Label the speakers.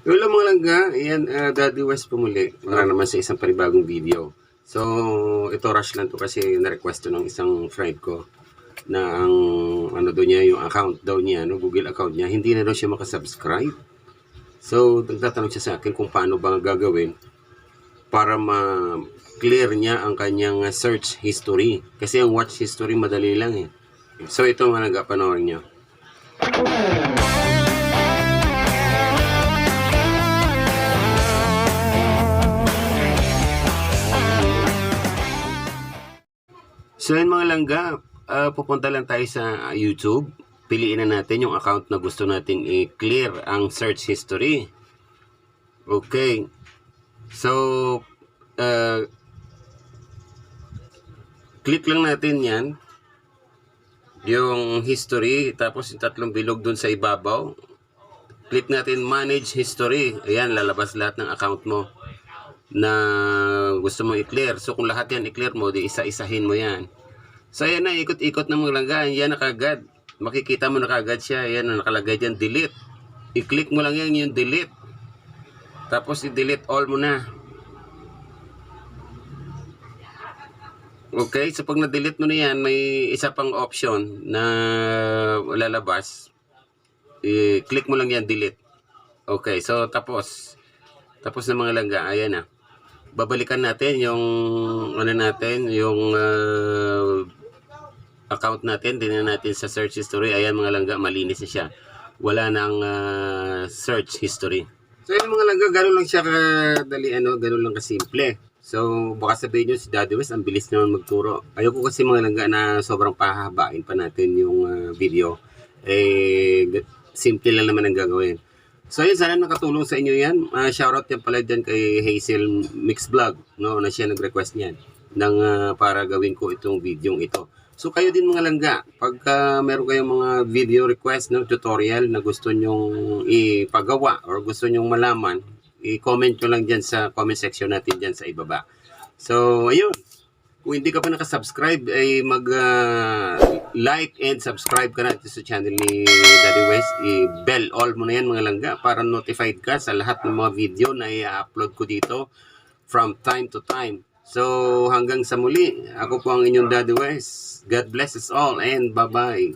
Speaker 1: Hello mga langga, yan uh, Daddy West pumuli para naman sa isang panibagong video. So, ito rush lang to kasi na-request to ng isang friend ko na ang ano daw niya, yung account daw niya, no, Google account niya, hindi na daw siya makasubscribe. So, nagtatanong siya sa akin kung paano ba gagawin para ma-clear niya ang kanyang search history. Kasi ang watch history madali lang eh. So, ito mga langga, panoorin niyo. So yun mga langga, ah, pupunta lang tayo sa YouTube. Piliin na natin yung account na gusto nating i-clear ang search history. Okay. So, ah, click lang natin yan. Yung history, tapos yung tatlong bilog dun sa ibabaw. Click natin manage history. Ayan, lalabas lahat ng account mo na gusto mo i-clear. So kung lahat yan i-clear mo, di isa-isahin mo yan. So ayan na, ikot-ikot na mga langga. Yan na kagad. Makikita mo na kagad siya. Yan na nakalagay dyan, delete. I-click mo lang yan yung delete. Tapos i-delete all mo na. Okay, so pag na-delete mo na yan, may isa pang option na lalabas. I-click mo lang yan, delete. Okay, so tapos. Tapos na mga langga, ayan na. Babalikan natin yung ano natin, yung ah, account natin, din natin sa search history. Ayan mga langga, malinis na siya. Wala nang ah, search history. So yun mga langga, ganun lang siya kadali, ano, ganun lang kasimple. So baka sabihin nyo si Daddy West, ang bilis naman magturo. Ayoko kasi mga langga na sobrang pahabain pa natin yung ah, video. Eh, simple lang naman ang gagawin. So yun, sana nakatulong sa inyo yan. Uh, shoutout yan pala dyan kay Hazel Mix Vlog, no, na siya nag-request niyan ng, ah, para gawin ko itong video ito. So kayo din mga langga, pagka meron kayong mga video request, no, tutorial na gusto nyong ipagawa or gusto nyong malaman, i-comment nyo lang dyan sa comment section natin dyan sa ibaba. So, ayun. Kung hindi ka pa nakasubscribe, ay mag-like and subscribe ka na dito sa channel ni Daddy West. I-bell all mo na yan mga langga para notified ka sa lahat ng mga video na i-upload ko dito from time to time. So, hanggang sa muli, ako po ang inyong Daddy West. God bless us all and bye-bye.